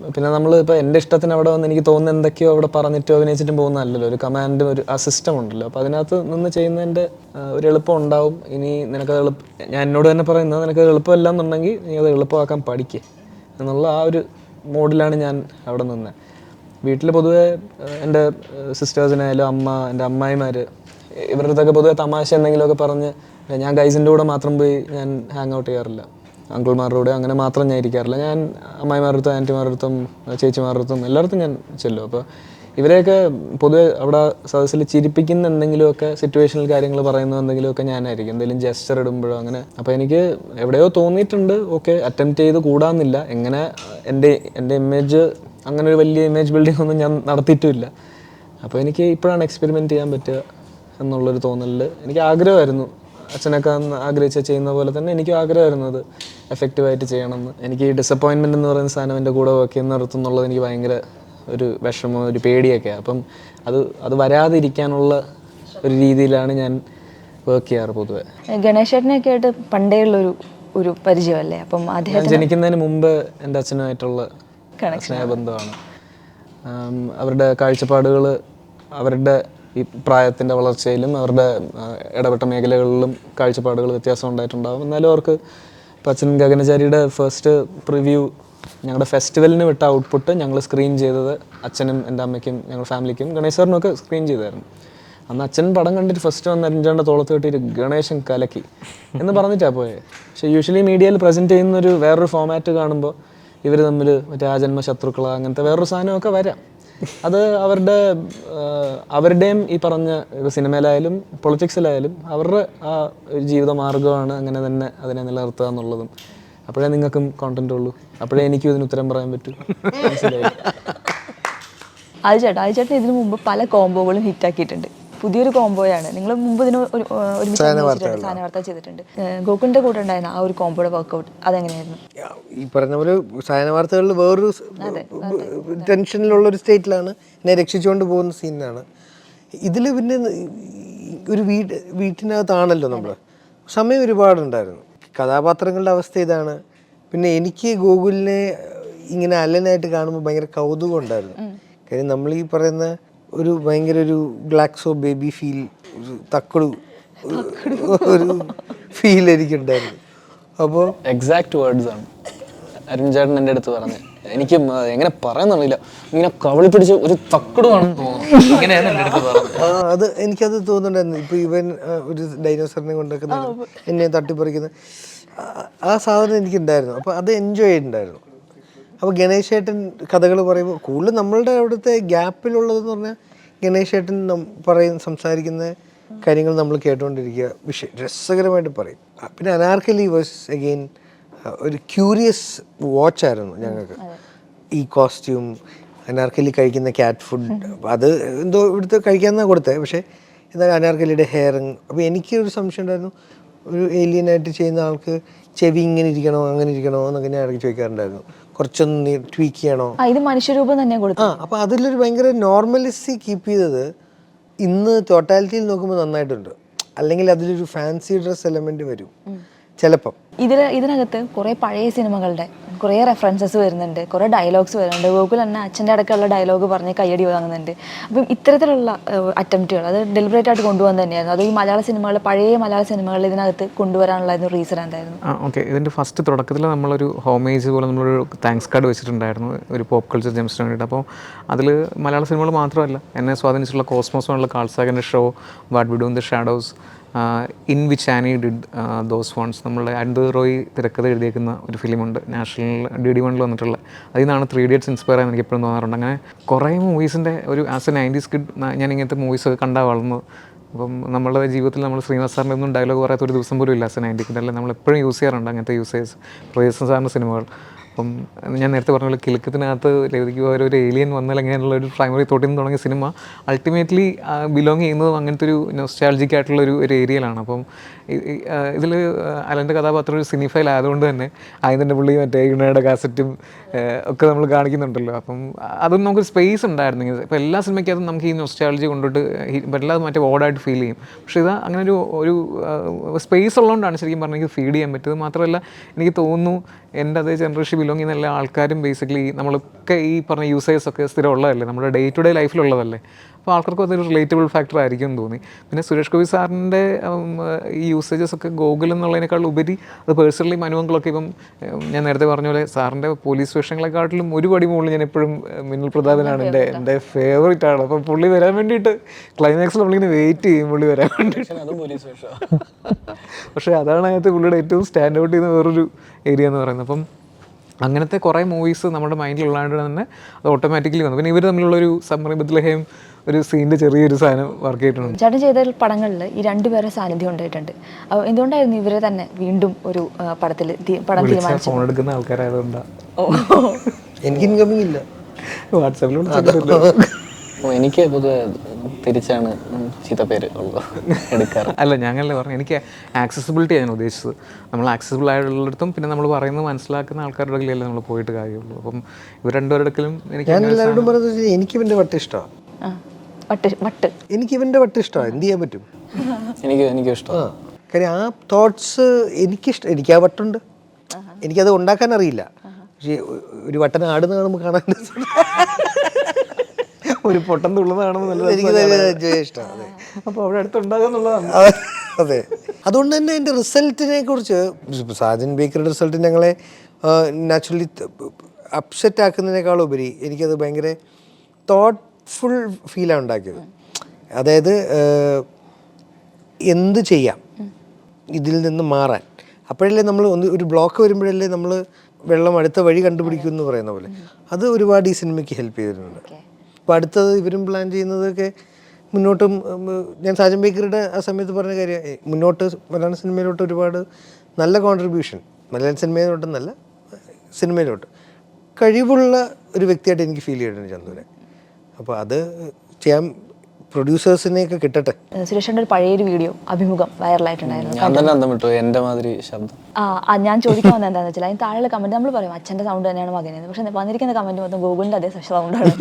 പിന്നെ നമ്മൾ ഇപ്പോൾ എന്റെ ഇഷ്ടത്തിന് അവിടെ വന്ന് എനിക്ക് തോന്നുന്ന എന്തൊക്കെയോ അവിടെ പറഞ്ഞിട്ടോ അഭിനയിച്ചിട്ടും പോകുന്നതല്ലല്ലോ ഒരു കമാൻഡും ഒരു ആ സിസ്റ്റം ഉണ്ടല്ലോ. അപ്പോൾ അതിനകത്ത് നിന്ന് ചെയ്യുന്നതിന്റെ ഒരു എളുപ്പം ഉണ്ടാവും. ഇനി നിനക്ക് എളുപ്പം ഞാൻ എന്നോട് തന്നെ പറയുന്നത് നിനക്ക് എളുപ്പമല്ല എന്നുണ്ടെങ്കിൽ നീ അത് എളുപ്പമാക്കാൻ പഠിക്കുക എന്നുള്ള ആ ഒരു മോഡിലാണ് ഞാൻ അവിടെ നിന്നത് വീട്ടിൽ പൊതുവെ എന്റെ സിസ്റ്റേഴ്സിനായാലും അമ്മ എന്റെ അമ്മായിമാർ ഇവരുടെ പൊതുവെ തമാശ എന്തെങ്കിലുമൊക്കെ പറഞ്ഞ് ഞാൻ ഗൈസിന്റെ കൂടെ മാത്രം പോയി ഞാൻ ഹാങ് ഔട്ട് ചെയ്യാറില്ല. അങ്കിൾമാരുടെ കൂടെ അങ്ങനെ മാത്രം ഞാൻ ഇരിക്കാറില്ല. ഞാൻ അമ്മായിമാരുടെ അടുത്തും ആന്റിമാരുടെ അടുത്തും ചേച്ചിമാരുടെ അടുത്തും എല്ലായിടത്തും ഞാൻ ചെല്ലും. അപ്പോൾ ഇവരെയൊക്കെ പൊതുവെ അവിടെ സദസ്സിൽ ചിരിപ്പിക്കുന്ന എന്തെങ്കിലുമൊക്കെ സിറ്റുവേഷനിൽ കാര്യങ്ങൾ പറയുന്ന എന്തെങ്കിലുമൊക്കെ ഞാനായിരിക്കും. എന്തെങ്കിലും ജസ്റ്റർ ഇടുമ്പോഴോ അങ്ങനെ. അപ്പോൾ എനിക്ക് എവിടെയോ തോന്നിയിട്ടുണ്ട് ഓക്കെ അറ്റംപ്റ്റ് ചെയ്ത് കൂടാന്നില്ല. എങ്ങനെ എന്റെ എന്റെ ഇമേജ് അങ്ങനെ ഒരു വലിയ ഇമേജ് ബിൽഡിംഗ് ഒന്നും ഞാൻ നടത്തിയിട്ടില്ല. അപ്പോൾ എനിക്ക് ഇപ്പോഴാണ് എക്സ്പെരിമെന്റ് ചെയ്യാൻ പറ്റുക എന്നുള്ളൊരു തോന്നലിൽ എനിക്ക് ആഗ്രഹമായിരുന്നു. അച്ഛനൊക്കെ ആഗ്രഹിച്ച ചെയ്യുന്ന പോലെ തന്നെ എനിക്കും ആഗ്രഹമായിരുന്നു അത് എഫക്റ്റീവായിട്ട് ചെയ്യണമെന്ന്. എനിക്ക് ഈ ഡിസപ്പോയിൻമെന്റ് എന്ന് പറയുന്ന സാധനം എന്റെ കൂടെ വർക്ക് ചെയ്യുന്ന നിർത്തുന്നുള്ളത് എനിക്ക് ഭയങ്കര ഒരു വിഷമം ഒരു പേടിയൊക്കെ. അപ്പം അത് അത് വരാതിരിക്കാനുള്ള ഒരു രീതിയിലാണ് ഞാൻ വർക്ക് ചെയ്യാറ് പൊതുവെ. ഗണേശേട്ടനെയൊക്കെ ആയിട്ട് പണ്ടേ ഉള്ളൊരു ഒരു പരിചയമല്ലേ? അപ്പം അദ്ദേഹം ജനിക്കുന്നതിന് മുമ്പ് എന്റെ അച്ഛനുമായിട്ടുള്ള സ്നേഹബന്ധമാണ്. അവരുടെ കാഴ്ചപ്പാടുകൾ അവരുടെ ഈ പ്രായത്തിന്റെ വളർച്ചയിലും അവരുടെ ഇടപെട്ട മേഖലകളിലും കാഴ്ചപ്പാടുകൾ വ്യത്യാസം ഉണ്ടായിട്ടുണ്ടാകും എന്നാലും അവർക്ക് അച്ഛൻ ഗഗനചാരിയുടെ ഫസ്റ്റ് പ്രിവ്യൂ ഞങ്ങളുടെ ഫെസ്റ്റിവലിന് വിട്ട ഔട്ട്പുട്ട് ഞങ്ങൾ സ്ക്രീൻ ചെയ്തത് അച്ഛനും എന്റെ അമ്മയ്ക്കും ഞങ്ങളുടെ ഫാമിലിക്കും ഗണേശ് സാറിനൊക്കെ സ്ക്രീൻ ചെയ്തായിരുന്നു. അന്ന് അച്ഛൻ പടം കണ്ടിട്ട് ഫസ്റ്റ് വന്ന് അരിഞ്ചാണ്ട് തോളത്ത് കിട്ടിയിട്ട് ഗണേശൻ കലക്കി എന്ന് പറഞ്ഞിട്ടാണ് പോയത് പക്ഷേ യൂഷ്വലി മീഡിയയിൽ പ്രസന്റ് ചെയ്യുന്ന ഒരു വേറൊരു ഫോമാറ്റ് കാണുമ്പോൾ ഇവർ തമ്മിൽ മറ്റേ ആജന്മ ശത്രുക്കള അങ്ങനത്തെ വേറൊരു സാധനമൊക്കെ വരാം. അത് അവരുടെ അവരുടെയും ഈ പറഞ്ഞ സിനിമയിലായാലും പൊളിറ്റിക്സിലായാലും അവരുടെ ആ ജീവിത മാർഗമാണ് അങ്ങനെ തന്നെ അതിനെ നിലനിർത്തുക എന്നുള്ളതും. അപ്പോഴേ നിങ്ങൾക്കും കോണ്ടന്റ് ഉള്ളൂ. അപ്പോഴേ എനിക്കും ഇതിന് ഉത്തരം പറയാൻ പറ്റൂ. മനസ്സിലായി? ആദ്യ ചേട്ടാ ചേട്ടൻ ഇതിനു മുമ്പ് പല കോംബോകളും ഹിറ്റാക്കിയിട്ടുണ്ട് പുതിയൊരു കോംബോയാണ്. നിങ്ങൾ മുമ്പ് ഇതിന് ഒരു ഏഹ്, ഒരുമിച്ച് അഭിനയിച്ചിട്ടുണ്ട്, സാധന വാർത്ത ചെയ്തിട്ടുണ്ട്. ഗോകുലിന്റെ കൂടെ ഉണ്ടായിരുന്ന ആ ഒരു കോംബോയുടെ വർക്ക്ഔട്ട് അതെങ്ങനെയായിരുന്നു? ഈ പറഞ്ഞ പോലെ സായന വാർത്തകളിൽ വേറൊരു ടെൻഷനിലുള്ള ഒരു സ്റ്റേറ്റിലാണ്. എന്നെ രക്ഷിച്ചുകൊണ്ട് പോകുന്ന സീനാണ്. ഇതിൽ പിന്നെ ഒരു വീട് വീട്ടിനകത്താണല്ലോ നമ്മൾ സമയം ഒരുപാടുണ്ടായിരുന്നു. കഥാപാത്രങ്ങളുടെ അവസ്ഥ ഇതാണ്. പിന്നെ എനിക്ക് ഗൂഗിളിനെ ഇങ്ങനെ അല്ലനായിട്ട് കാണുമ്പോൾ ഭയങ്കര കൗതുകം ഉണ്ടായിരുന്നു. കാര്യം നമ്മൾ ഈ പറയുന്ന ഒരു ഭയങ്കര ഒരു ഗ്ലാക്സോ ബേബി ഫീൽ ഒരു തക്കടു ഒരു ഫീൽ എനിക്കുണ്ടായിരുന്നു. അപ്പോൾ എക്സാക്ട് വേർഡ്സ് ആണ്. അരുൺ ചേട്ടൻ എന്റെ അടുത്ത് പറഞ്ഞത് എനിക്ക് എങ്ങനെ പറയാന്നറിയില്ല. ഇങ്ങനെ കവളി പിടിച്ച് ഒരു തക്കടുവാണെന്ന് തോന്നുന്നു. ഇങ്ങനെയാണ് എന്റെ അടുത്ത് പറഞ്ഞത്. ആ അത് എനിക്കത് തോന്നുന്നുണ്ടായിരുന്നു. ഇപ്പൊ ഇവൻ ഒരു ഡൈനോസറിനെ കൊണ്ടൊക്കെ എന്നെ തട്ടിപ്പറിക്കുന്ന ആ- സാധനം സാധനം എനിക്കുണ്ടായിരുന്നു. അപ്പൊ അത് എൻജോയ് ചെയ്തിട്ടുണ്ടായിരുന്നു. അപ്പോൾ ഗണേശേട്ടൻ കഥകൾ പറയുമ്പോൾ കൂടുതൽ നമ്മളുടെ അവിടുത്തെ ഗ്യാപ്പിലുള്ളതെന്ന് പറഞ്ഞാൽ ഗണേശേട്ടൻ ഏട്ടൻ പറയുന്ന സംസാരിക്കുന്ന കാര്യങ്ങൾ നമ്മൾ കേട്ടുകൊണ്ടിരിക്കുക. വിഷയ രസകരമായിട്ട് പറയും. പിന്നെ അനാർക്കലി വാസ് അഗെയിൻ ഒരു ക്യൂരിയസ് വാച്ചായിരുന്നു ഞങ്ങൾക്ക്. ഈ കോസ്റ്റ്യൂം അനാർക്കലി കഴിക്കുന്ന ക്യാറ്റ് ഫുഡ് അത് എന്തോ ഇവിടുത്തെ കഴിക്കാമെന്നാണ് കൊടുത്തത് പക്ഷേ എന്നാൽ അനാർക്കലിയുടെ ഹെയറിങ് അപ്പോൾ എനിക്കൊരു സംശയം ഉണ്ടായിരുന്നു. ഒരു ഏലിയനായിട്ട് ചെയ്യുന്ന ആൾക്ക് ചെവി ഇങ്ങനെ ഇരിക്കണോ അങ്ങനെ ഇരിക്കണോ എന്നൊക്കെ ഞാൻ ഇടയ്ക്ക് ചോദിക്കാറുണ്ടായിരുന്നു. കുറച്ചൊന്ന് ട്വീക്ക് ചെയ്യണോ? ആ ഇത് മനുഷ്യരൂപം തന്നെ കൊടുത്തു ആ അപ്പോൾ അതിലൊരു ഭയങ്കര നോർമലിസി കീപ്പ് ചെയ്തത് ഇന്ന് ടോട്ടാലിറ്റിയിൽ നോക്കുമ്പോൾ നന്നായിട്ടുണ്ട്. അല്ലെങ്കിൽ അതിലൊരു ഫാൻസി ഡ്രസ് എലമെന്റ് വരും. ചിലപ്പം. ഇതിൽ ഇതിനകത്ത് കുറേ പഴയ സിനിമകളുടെ കുറേ റെഫറൻസസ് വരുന്നുണ്ട് കുറേ ഡയലോഗ്സ് വരുന്നുണ്ട്. ഗോകുൽ തന്നെ അച്ഛന്റെ അടക്കമുള്ള ഡയലോഗ് പറഞ്ഞ് കയ്യടി വാങ്ങുന്നുണ്ട്. അപ്പം ഇത്തരത്തിലുള്ള അറ്റംപ്റ്റുകൾ അത് ഡെലിബറേറ്റ് ആയിട്ട് കൊണ്ടുപോകാൻ തന്നെയായിരുന്നു. അത് ഈ മലയാള സിനിമകൾ പഴയ മലയാള സിനിമകൾ ഇതിനകത്ത് കൊണ്ടുവരാനുള്ള റീസൺ എന്തായിരുന്നു? ഓക്കെ. ഇതിന്റെ ഫസ്റ്റ് തുടക്കത്തിൽ നമ്മളൊരു ഹോമേജ് പോലെ നമ്മളൊരു താങ്ക്സ് കാർഡ് വെച്ചിട്ടുണ്ടായിരുന്നു ഒരു പോപ്പ് കൾച്ചർ ജംസിന് വേണ്ടിയിട്ട്. അപ്പോൾ അതിൽ മലയാള സിനിമകൾ മാത്രമല്ല എന്നെ സ്വാധീനിച്ചിട്ടുള്ള കോസ്മോസ് എന്നുള്ള കാൾസാഗന്റെ show What We Do in the Shadows in which Annie did those ones നമ്മളുടെ അൻപത് റോയ് തിരക്കഥ എഴുതിയേക്കുന്ന ഒരു ഫിലിമുണ്ട്. നാഷണൽ ഡി ഡി വണ്ണിൽ വന്നിട്ടുള്ള. അതിൽ നിന്നാണ് ത്രീ ഇഡിയറ്റ്സ് ഇൻസ്പയർ ആയെന്ന് എനിക്ക് എപ്പോഴും തോന്നാറുണ്ട്. അങ്ങനെ കുറേ മൂവീസിന്റെ ഒരു ആസ് എ നയന്റീസ് കിഡ് ഞാൻ ഇങ്ങനത്തെ മൂവീസ് കണ്ടാ വളർന്നു അപ്പം നമ്മളുടെ ജീവിതത്തിൽ നമ്മൾ ശ്രീനിവാസ് സാറിന്റെ ഒന്നും ഡയലോഗ് പറയാത്ത ഒരു ദിവസം പോലും ഇല്ല ആസ് എ നയന്റി കിഡ് അല്ല? നമ്മൾ എപ്പോഴും യൂസ് ചെയ്യാറുണ്ട് അങ്ങനത്തെ യൂസേഴ്സ് പ്രൊഡ്യൂസർ സാറിന്റെ സിനിമകൾ അപ്പം ഞാൻ നേരത്തെ പറഞ്ഞ പോലെ കിലുക്കത്തിനകത്ത് പകരം ഒരു ഏലിയൻ വന്നാൽ അങ്ങനെയുള്ള ഒരു പ്രൈമറി തോട്ടിൽ നിന്ന് തുടങ്ങിയ സിനിമ അൾട്ടിമേറ്റ്ലി ബിലോങ് ചെയ്യുന്നതും അങ്ങനത്തെ ഒരു നൊസ്റ്റാൾജിക് ആയിട്ടുള്ള ഒരു ഒരു ഏരിയയിലാണ് അപ്പം ഇതിൽ അലന്റെ കഥാപാത്രം ഒരു സിനിഫൈൽ ആയതുകൊണ്ട് തന്നെ ആയതിന്റെ പുള്ളി മറ്റേ യുണയുടെ കാസറ്റും ഒക്കെ നമ്മൾ കാണിക്കുന്നുണ്ടല്ലോ. അപ്പം അതും നമുക്കൊരു സ്പേസ് ഉണ്ടായിരുന്നെങ്കിൽ ഇപ്പോൾ എല്ലാ സിനിമയ്ക്കകത്തും നമുക്ക് ഈ നൊസ്റ്റാളജി കൊണ്ടിട്ട് പറ്റില്ലാതെ മറ്റേ ഓടായിട്ട് ഫീൽ ചെയ്യും. പക്ഷേ ഇത് അങ്ങനെ ഒരു ഒരു സ്പേസ് ഉള്ളതുകൊണ്ടാണ് ശരിക്കും പറഞ്ഞാൽ എനിക്ക് ഫീഡ് ചെയ്യാൻ പറ്റിയത്. മാത്രമല്ല എനിക്ക് തോന്നുന്നു എന്റെ അതേ ജനറേഷൻ ബിലോങ് ചെയ്യുന്ന എല്ലാ ആൾക്കാരും ബേസിക്കലി നമ്മളൊക്കെ ഈ പറഞ്ഞ യൂസേഴ്സൊക്കെ സ്ഥിരം ഉള്ളതല്ലേ നമ്മുടെ ഡേ ടു ഡേ ലൈഫിലുള്ളതല്ലേ അപ്പോൾ ആൾക്കാർക്ക് അതൊരു റിലേറ്റബിൾ ഫാക്ടർ ആയിരിക്കും എന്ന് തോന്നി. പിന്നെ സുരേഷ് ഗോപി സാറിന്റെ ഈ യൂസേജസ് ഒക്കെ ഗൂഗിൾ എന്നുള്ളതിനേക്കാൾ ഉപരി അത് പേഴ്സണലി മനുവങ്ങളൊക്കെ ഇപ്പം ഞാൻ നേരത്തെ പറഞ്ഞ പോലെ സാറിന്റെ പോലീസ് വേഷങ്ങളെക്കാട്ടിലും ഒരു പടി മുകളിൽ ഞാൻ എപ്പോഴും മിന്നൽ പ്രതാപനാണ് എന്റെ എന്റെ ഫേവറേറ്റ് ആണ്. അപ്പോൾ പുള്ളി വരാൻ വേണ്ടിയിട്ട് ക്ലൈമാക്സിൽ നമ്മളിങ്ങനെ വെയിറ്റ് ചെയ്യും പുള്ളി വരാൻ വേണ്ടിയിട്ട്. പക്ഷേ അതാണ് അതിനകത്ത് പുള്ളിയുടെ ഏറ്റവും സ്റ്റാൻഡ് ഔട്ട് ചെയ്യുന്ന വേറൊരു ഏരിയ എന്ന് പറയുന്നത്. അപ്പം അങ്ങനത്തെ കുറേ മൂവീസ് നമ്മുടെ മൈൻഡിൽ ഉള്ളതുകൊണ്ട് തന്നെ അത് ഓട്ടോമാറ്റിക്കലി വന്നു. പിന്നെ ഇവർ തമ്മിലുള്ളൊരു സമ്മറി ബദ്ലഹയും ഒരു സീന്റെ ചെറിയൊരു സാധനം വർക്ക് ചെയ്തിട്ടുണ്ട്. ചേട്ടൻ ചെയ്ത പടങ്ങളിൽ ഈ രണ്ടുപേരെ സാന്നിധ്യം ഉണ്ടായിട്ടുണ്ട്. അപ്പോൾ എന്തുകൊണ്ടായിരുന്നു ഇവരെ തന്നെ വീണ്ടും ഒരു പടത്തിൽ പടം ഫോൺ എടുക്കുന്ന ആൾക്കാരായതുകൊണ്ടാണ് എനിക്ക് ഇൻകമിങ് ഇല്ല വാട്സാപ്പിലൂടെ എനിക്ക് പൊതുവെ തിരിച്ചാണ് ചീത്തപ്പേര് ഉള്ളത് എടുക്കാറ്. അല്ല ഞങ്ങളല്ലേ പറഞ്ഞു എനിക്ക് ആക്സസിബിലിറ്റി ഞാൻ ഉദ്ദേശിച്ചത്. നമ്മൾ ആക്സസിബിൾ ആയിട്ടുള്ളിടത്തും പിന്നെ നമ്മൾ പറയുന്നത് മനസ്സിലാക്കുന്ന ആൾക്കാരുടെ അല്ലേ നമ്മൾ പോയിട്ട് കാര്യമുള്ളൂ. അപ്പം ഇവർ രണ്ടുപേരുടെക്കലും എനിക്ക് ഞാൻ എല്ലാവരോടും പറഞ്ഞത് എനിക്ക് ഇവന്റെ വട്ട് ഇഷ്ടമാണ് ആ വട്ട് വട്ട്. എനിക്ക് ഇവന്റെ വട്ട് ഇഷ്ടമാണ് എന്ത് ചെയ്യാൻ പറ്റും? എനിക്ക് എനിക്ക് ഇഷ്ടമാണ് ആ കാര്യം ആ തോട്ട്സ് എനിക്കിഷ്ടം എനിക്ക് ആ വട്ടുണ്ട്. എനിക്കത് ഉണ്ടാക്കാൻ അറിയില്ല. പക്ഷേ ഒരു വട്ടന ആടുന്ന കാണുമ്പോൾ കാണാൻ. ഒരു പൊട്ടം തുള്ളുന്നതാണെന്ന് നല്ല എനിക്ക് നല്ല ഇഷ്ടമാണ് അതെ. അപ്പോൾ അവിടെ അടുത്തുണ്ടാകുന്നുള്ളതാണ് അതെ, അതെ. അതുകൊണ്ട് തന്നെ എന്റെ റിസൾട്ടിനെ കുറിച്ച് സാജൻ ബേക്കറുടെ റിസൾട്ട് ഞങ്ങളെ നാച്ചുറലി അപ്സെറ്റ് ആക്കുന്നതിനേക്കാൾ ഉപരി എനിക്കത് ഭയങ്കര തോട്ട്ഫുൾ ഫീലാണ് ഉണ്ടാക്കിയത്. അതായത് എന്ത് ചെയ്യാം? ഇതിൽ നിന്ന് മാറാൻ. അപ്പോഴല്ലേ നമ്മൾ ഒന്ന് ഒരു ബ്ലോക്ക് വരുമ്പോഴല്ലേ നമ്മൾ വെള്ളം അടുത്ത വഴി കണ്ടുപിടിക്കും എന്ന് പറയുന്ന പോലെ. അത് ഒരുപാട് ഈ സിനിമയ്ക്ക് ഹെൽപ്പ് ചെയ്തിട്ടുണ്ട്. അപ്പോൾ അടുത്തത് ഇവരും പ്ലാൻ ചെയ്യുന്നതൊക്കെ മുന്നോട്ടും ഞാൻ സാജൻ ബേക്കറുടെ ആ സമയത്ത് പറഞ്ഞ കാര്യം മുന്നോട്ട് മലയാള സിനിമയിലോട്ട് ഒരുപാട് നല്ല കോൺട്രിബ്യൂഷൻ മലയാള സിനിമയിലോട്ട് നല്ല സിനിമയിലോട്ട്. കഴിവുള്ള ഒരു വ്യക്തിയായിട്ട് എനിക്ക് ഫീൽ ചെയ്തിട്ടുണ്ട് ചന്ദുവിനെ അപ്പോൾ അത് ചെയ്യാൻ പ്രൊഡ്യൂസേഴ്സിനെയൊക്കെ കിട്ടട്ടെ. സുരേഷന്റെ ഒരു പഴയൊരു വീഡിയോ അഭിമുഖം വൈറലായിട്ടുണ്ടായിരുന്നു. എന്റെ മാതിരി ശബ്ദം. ആ ഞാൻ ചോദിക്കാൻ വന്നത് എന്താണെന്ന് വെച്ചാൽ അതിന് താഴെ കമന്റ് നമ്മൾ പറയും അച്ഛന്റെ സൗണ്ട് തന്നെയാണ് മകനെന്ന്. പക്ഷെ വന്നിരിക്കുന്ന കമന്റ് മൊത്തം ഗൂഗിളിന്റെ അതേ സൗണ്ടാണ്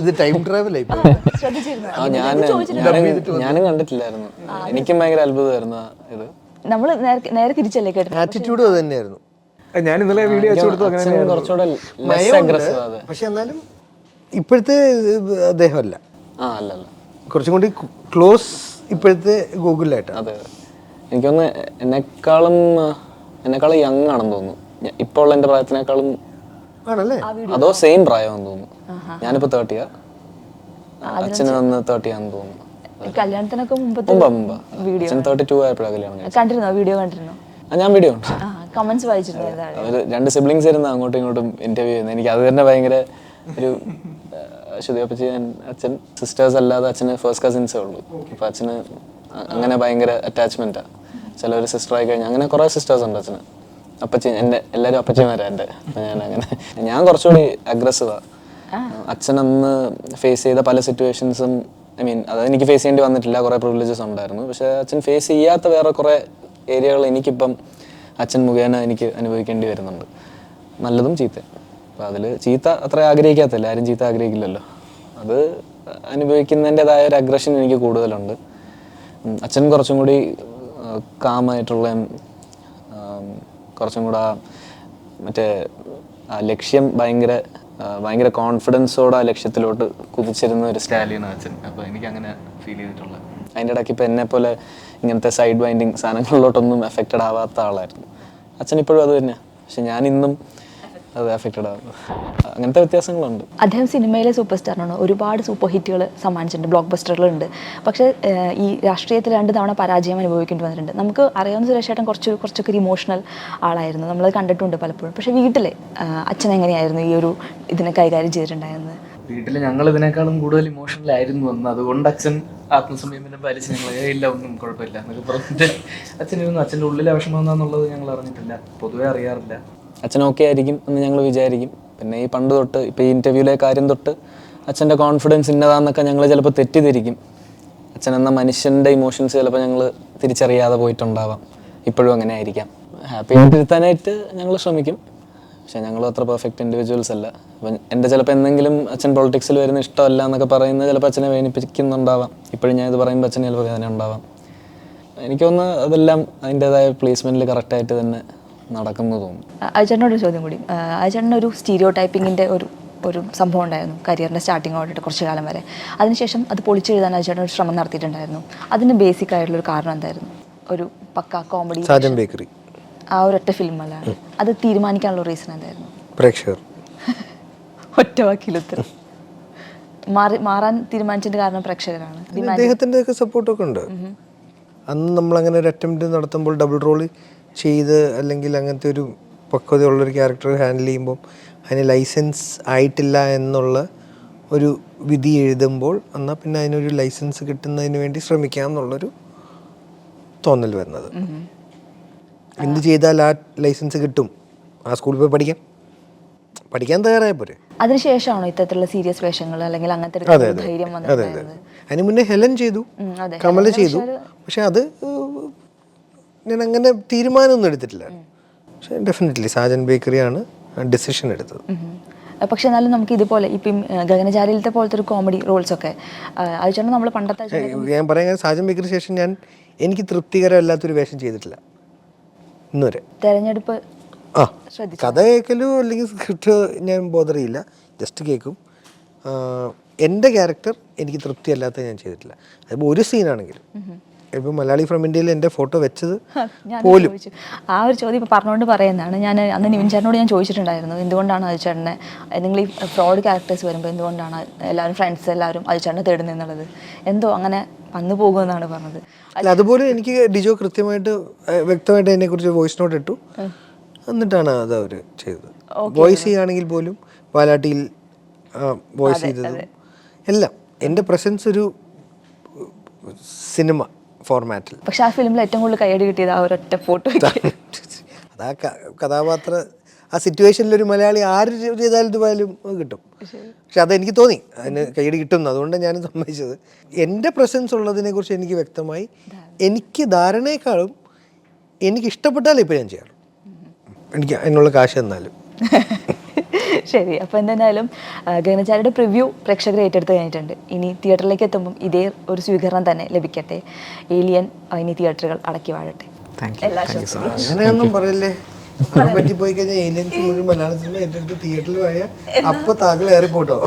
ഇത് ടൈം ട്രാവൽ ആയി ശ്രദ്ധിച്ചിരുന്നു? ഞാൻ ഞാനും കണ്ടിട്ടില്ലായിരുന്നു. എനിക്കും ഭയങ്കര അത്ഭുതമായിരുന്നു ഇത്. നമ്മൾ നേരെ തിരിച്ചല്ലേ കേട്ടത്? ആറ്റിറ്റ്യൂഡും അത് തന്നെയായിരുന്നു ഞാൻ ഇന്നലെ വീഡിയോ അയച്ചു കൊടുത്തു അങ്ങനെ കുറച്ചുകൂടെ പക്ഷെ എന്നാലും ഇപ്പോഴത്തെ അദ്ദേഹമല്ല. ആ അല്ല അല്ല കുറച്ചും കൂടി ക്ലോസ് ഇപ്പോഴത്തെ ഗൂഗിളിലായിട്ട് അതെ എനിക്കൊന്ന് എന്നെക്കാളും എന്നെക്കാളും യങ് ആണെന്ന് തോന്നുന്നു. ഇപ്പോൾ ഉള്ള എന്റെ പ്രായത്തിനേക്കാളും ആണല്ലേ? അതോ സെയിം പ്രായമാണെന്ന് തോന്നുന്നു. ഞാനിപ്പോൾ തേർട്ടിയാ അച്ഛന് വന്ന് തേർട്ടി ആണെന്ന് തോന്നുന്നു. കല്യാണത്തിനൊക്കെ മുമ്പ് മുമ്പ്. അച്ഛൻ തേർട്ടി ടു ആയപ്പോഴാണ് കല്യാണം കണ്ടിരുന്നോ? വീഡിയോ കണ്ടിരുന്നോ? ഞാൻ വീഡിയോ ഉണ്ട് ആ കമന്റ്സ് വായിച്ചിരുന്നു? രണ്ട് സിബ്ലിങ്സ് ഇരുന്ന് അങ്ങോട്ടും ഇങ്ങോട്ടും ഇന്റർവ്യൂ ചെയ്യുന്നത് എനിക്ക് അത് തന്നെ ഭയങ്കര ഒരു ശ്രുതിയപ്പച്ചി അച്ഛൻ സിസ്റ്റേഴ്സ് അല്ലാതെ അച്ഛന് ഫസ്റ്റ് കസിൻസേ ഉള്ളൂ. അപ്പൊ അച്ഛന് അങ്ങനെ ഭയങ്കര ചില ഒരു സിസ്റ്റർ ആയി കഴിഞ്ഞാൽ അങ്ങനെ കുറെ സിസ്റ്റേഴ്സ് ഉണ്ട് അച്ഛന്. അപ്പച്ചി എന്റെ എല്ലാവരും അപ്പച്ചിമാരാ എന്റെ. അപ്പൊ ഞാൻ അങ്ങനെ. ഞാൻ കുറച്ചുകൂടി അഗ്രസീവാ അച്ഛൻ അന്ന് ഫേസ് ചെയ്ത പല സിറ്റുവേഷൻസും ഐ മീൻ അത് എനിക്ക് ഫേസ് ചെയ്യേണ്ടി വന്നിട്ടില്ല. കുറേ പ്രിവിലേജസ് ഉണ്ടായിരുന്നു. പക്ഷെ അച്ഛൻ ഫേസ് ചെയ്യാത്ത വേറെ കുറേ ഏരിയകൾ എനിക്കിപ്പം അച്ഛൻ മുഖേന എനിക്ക് അനുഭവിക്കേണ്ടി വരുന്നുണ്ട്. നല്ലതും ചീത്ത അപ്പം അതിൽ ചീത്ത അത്ര ആഗ്രഹിക്കാത്തല്ലേ ആരും ചീത്ത ആഗ്രഹിക്കില്ലല്ലോ. അത് അനുഭവിക്കുന്നതിന്റെതായ ഒരു അഗ്രഷൻ എനിക്ക് കൂടുതലുണ്ട്. അച്ഛൻ കുറച്ചും കൂടി കാമായിട്ടുള്ള കുറച്ചും കൂടെ മറ്റേ ആ ലക്ഷ്യം ഭയങ്കര ഭയങ്കര കോൺഫിഡൻസോടെ ആ ലക്ഷ്യത്തിലോട്ട് കുതിച്ചിരുന്ന ഒരു സ്റ്റാലിയാണ് അച്ഛൻ. അപ്പോൾ എനിക്ക് അങ്ങനെ ഫീൽ ചെയ്തിട്ടുള്ളത് അതിന്റെ ഇടയ്ക്ക് ഇപ്പം എന്നെ പോലെ ഇങ്ങനത്തെ സൈഡ് ബൈൻഡിങ് സാധനങ്ങളിലോട്ടൊന്നും എഫക്റ്റഡ് ആവാത്ത ആളായിരുന്നു. അച്ഛൻ ഇപ്പോഴും അത് തന്നെ പക്ഷെ ഞാൻ ഇന്നും അത് അങ്ങനത്തെ വ്യത്യാസങ്ങളുണ്ട്. അദ്ദേഹം സിനിമയിലെ സൂപ്പർ സ്റ്റാറാണ് ഒരുപാട് സൂപ്പർ ഹിറ്റുകൾ സമ്മാനിച്ചിട്ടുണ്ട് ബ്ലോക്ക് ബസ്റ്ററുകളുണ്ട് പക്ഷെ ഈ രാഷ്ട്രീയത്തിൽ രണ്ട് തവണ പരാജയം അനുഭവിക്കേണ്ടി വന്നിട്ടുണ്ട്. നമുക്ക് അറിയാവുന്ന സുരേഷേട്ടൻ കുറച്ച് കുറച്ചൊക്കെ ഒരു ഇമോഷണൽ ആളായിരുന്നു. നമ്മൾ കണ്ടിട്ടുണ്ട് പലപ്പോഴും. പക്ഷെ വീട്ടിലെ അച്ഛൻ എങ്ങനെയായിരുന്നു ഈ ഒരു ഇതിനെ കൈകാര്യം ചെയ്തിട്ടുണ്ടായിരുന്നത്? വീട്ടിൽ ഞങ്ങൾ ഇതിനേക്കാളും കൂടുതൽ ഇമോഷണൽ ആയിരുന്നു വന്ന് അതുകൊണ്ട് അച്ഛൻ ആത്മസംയമനം പാലിച്ച് ഞങ്ങൾ ഇല്ല ഒന്നും കുഴപ്പമില്ല എന്നൊക്കെ പറഞ്ഞിട്ട് അച്ഛനിരുന്നു അച്ഛന്റെ ഉള്ളിലെ വിഷമം എന്താണെന്നുള്ളത് ഞങ്ങൾ അറിഞ്ഞിട്ടില്ല. പൊതുവെ അറിയാറില്ല. അച്ഛൻ ഓക്കെ ആയിരിക്കും എന്ന് ഞങ്ങൾ വിചാരിക്കും. പിന്നെ ഈ പണ്ട് തൊട്ട് ഇപ്പോൾ ഈ ഇന്റർവ്യൂവിലെ കാര്യം തൊട്ട് അച്ഛന്റെ കോൺഫിഡൻസ് ഇന്നതാന്നൊക്കെ ഞങ്ങൾ ചിലപ്പോൾ തെറ്റിദ്ധരിക്കും. അച്ഛൻ എന്ന മനുഷ്യന്റെ ഇമോഷൻസ് ചിലപ്പോൾ ഞങ്ങൾ തിരിച്ചറിയാതെ പോയിട്ടുണ്ടാവാം. ഇപ്പോഴും അങ്ങനെ ആയിരിക്കാം. ഹാപ്പി ആയിട്ടിരുത്താനായിട്ട് ഞങ്ങൾ ശ്രമിക്കും. പക്ഷേ ഞങ്ങളും അത്ര പെർഫെക്റ്റ് ഇൻഡിവിജ്വൽസ് അല്ല. അപ്പം എന്റെ ചിലപ്പോൾ എന്തെങ്കിലും അച്ഛൻ പൊളിറ്റിക്സിൽ വരുന്ന ഇഷ്ടമല്ല എന്നൊക്കെ പറയുന്നത് ചിലപ്പോൾ അച്ഛനെ വേദനിപ്പിക്കുന്നുണ്ടാവാം ഇപ്പോഴും ഞാൻ ഇത് പറയുമ്പോൾ അച്ഛന് ചിലപ്പോൾ വേദന ഉണ്ടാവാം എനിക്കൊന്ന് അതെല്ലാം അതിന്റെതായ പ്ലേസ്മെന്റിൽ കറക്റ്റായിട്ട് തന്നെ നടക്കുന്നു തോന്നുന്നു അയച്ചേട്ടനോട് ഒരു ചോദ്യം കൂടി. അയച്ചേട്ടൻ ഒരു സ്റ്റീരിയോ ടൈപ്പിങ്ങിന്റെ ഒരു ഒരു സംഭവം ഉണ്ടായിരുന്നു കരിയറിന്റെ സ്റ്റാർട്ടിങ് ആയിട്ട് കുറച്ച് കാലം വരെ. അതിനുശേഷം അത് പൊളിച്ചെഴുതാൻ അയച്ചേട്ടൻ ഒരു ശ്രമം നടത്തിയിട്ടുണ്ടായിരുന്നു. അതിന് ബേസിക് ആയിട്ടുള്ള ഒരു കാരണം എന്തായിരുന്നു? ഒരു പക്ക കോമഡി സാജൻ ബേക്കറി. ആ ഒരൊറ്റ ഫിലിം അല്ല. അത് തീരുമാനിക്കാനുള്ള റീസൺ എന്തായിരുന്നു? പ്രേക്ഷകർ. ഒറ്റ വാക്കിലുത്തരം മാറി മാറാൻ തീരുമാനിച്ചതിന്റെ കാരണം പ്രേക്ഷകരാണ്. അദ്ദേഹത്തിന്റെ സപ്പോർട്ടൊക്കെ ഉണ്ട്. അന്ന് നമ്മൾ അങ്ങനെ ഒരു അറ്റംപ്റ്റ് നടത്തുമ്പോൾ ഡബിൾ റോൾ ചെയ്ത് അല്ലെങ്കിൽ അങ്ങനത്തെ ഒരു പക്വതയുള്ളൊരു ക്യാരക്ടർ ഹാൻഡിൽ ചെയ്യുമ്പോൾ അതിന് ലൈസൻസ് ആയിട്ടില്ല എന്നുള്ള ഒരു വിധി എഴുതുമ്പോൾ എന്നാൽ പിന്നെ അതിനൊരു ലൈസൻസ് കിട്ടുന്നതിന് വേണ്ടി ശ്രമിക്കാം എന്നുള്ളൊരു തോന്നൽ വരുന്നത്. എന്ത് ചെയ്താൽ ആ ലൈസൻസ് കിട്ടും? ആ സ്കൂളിൽ പോയി പഠിക്കാം. പഠിക്കാൻ തയ്യാറായ പോരെ. അതിനുശേഷമാണോ ഇത്തരത്തിലുള്ള സീരിയസ് വേഷങ്ങൾ അല്ലെങ്കിൽ അങ്ങനത്തെ ധൈര്യം അതെ അതെ അതിന് മുന്നേ ഹെലൻ ചെയ്തു. കമല ചെയ്തു. പക്ഷെ അത് ഞാൻ അങ്ങനെ തീരുമാനമൊന്നും എടുത്തിട്ടില്ല. പക്ഷെ ഡെഫിനറ്റ്ലി സാജൻ ബേക്കറിയാണ് ഡിസിഷൻ എടുത്തത്. പക്ഷെ എന്നാലും നമുക്ക് ഇതുപോലെ ഇപ്പം ഗഗനചാരിയിലത്തെ പോലത്തെ ഒരു കോമഡി റോൾസ് ഒക്കെ അയച്ചേട്ടൻ നമ്മൾ പണ്ടത്തെ ഞാൻ പറയാൻ സാജൻ ബേക്കറി ശേഷം ഞാൻ എനിക്ക് തൃപ്തികരമല്ലാത്തൊരു വേഷം ചെയ്തിട്ടില്ല. ഇന്നുവരെ. തെരഞ്ഞെടുപ്പ് ആ കഥ കേൾക്കലോ അല്ലെങ്കിൽ സ്ക്രിപ്റ്റ് ഞാൻ ബോധറിയില്ല ജസ്റ്റ് കേൾക്കും എന്റെ ക്യാരക്ടർ എനിക്ക് തൃപ്തിയല്ലാത്ത ഞാൻ ചെയ്തിട്ടില്ല. അതിപ്പോൾ ഒരു സീനാണെങ്കിലും ഇപ്പോൾ മലയാളി ഫ്രം ഇന്ത്യയിൽ എന്റെ ഫോട്ടോ വെച്ചത് പോലും. ആ ഒരു ചോദ്യം ഇപ്പോൾ പറഞ്ഞുകൊണ്ട് പറയുന്നതാണ്. ഞാൻ അന്ന് നിവിൻ ചേട്ടനോട് ഞാൻ ചോദിച്ചിട്ടുണ്ടായിരുന്നു. എന്തുകൊണ്ടാണ് അയച്ചേട്ടനെ നിങ്ങൾ ഈ ഫ്രോഡ് ക്യാരക്ടേഴ്സ് വരുമ്പോൾ എന്തുകൊണ്ടാണ് എല്ലാവരും ഫ്രണ്ട്സ് എല്ലാവരും അത് ചേട്ടനെ തേടുന്നത് എന്നുള്ളത് എന്തോ അങ്ങനെ വന്നു പോകുമെന്നാണ് പറഞ്ഞത്. അല്ല അതുപോലെ എനിക്ക് ഡിജോ കൃത്യമായിട്ട് വ്യക്തമായിട്ട് വ്യക്തമായിട്ട് അതിനെക്കുറിച്ച് വോയിസ് നോട്ട് ഇട്ടു. എന്നിട്ടാണ് അത് അവർ ചെയ്തത്. വോയിസ് ചെയ്യുകയാണെങ്കിൽ പോലും വാലാട്ടിയിൽ വോയിസ് ചെയ്തതും എല്ലാം. എന്റെ പ്രസൻസ് ഒരു സിനിമ. ഫോർമാറ്റിൽ പക്ഷെ ആ ഫിലിമിൽ ഏറ്റവും കൂടുതൽ കൈയടി കിട്ടിയത് ആ ഒരൊറ്റ ഫോട്ടോ അതാ ആ കഥാപാത്ര ആ സിറ്റുവേഷനിൽ ഒരു മലയാളി ആര് ചെയ്താലും ഇതുപോലും കിട്ടും. പക്ഷെ അതെനിക്ക് തോന്നി. അതിന് കൈയടി കിട്ടുന്നു അതുകൊണ്ട് ഞാൻ സമ്മതിച്ചത്. എന്റെ പ്രസൻസ് ഉള്ളതിനെ കുറിച്ച് എനിക്ക് വ്യക്തമായി എനിക്ക് ധാരണയെക്കാളും എനിക്ക് ഇഷ്ടപ്പെട്ടാലേ ഇപ്പോൾ ഞാൻ ചെയ്യാറുള്ളൂ. എനിക്ക് അതിനുള്ള കാശ് തന്നാലും. ശരി അപ്പോൾ എന്തായാലും ഗഗനചാരിയുടെ പ്രിവ്യൂ പ്രേക്ഷകർ ഏറ്റെടുത്ത് കഴിഞ്ഞിട്ടുണ്ട്. ഇനി തിയേറ്ററിലേക്ക് എത്തുമ്പം ഇതേ ഒരു സ്വീകരണം തന്നെ ലഭിക്കട്ടെ. ഏലിയൻ ഇനി തിയേറ്ററുകൾ അടക്കി വാഴട്ടെ. അങ്ങനെയൊന്നും പറയല്ലേ? പറ്റി പോയി കഴിഞ്ഞാൽ ഏലിയൻ മുഴുവൻ മലയാള സിനിമ ഏറ്റെടുത്ത് തിയേറ്ററിൽ അപ്പൊ താങ്കൾ ഏറിപ്പോട്ടോ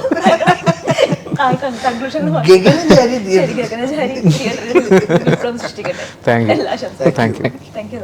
Gaganachari സൃഷ്ടിക്കട്ടെ. Thank you thank you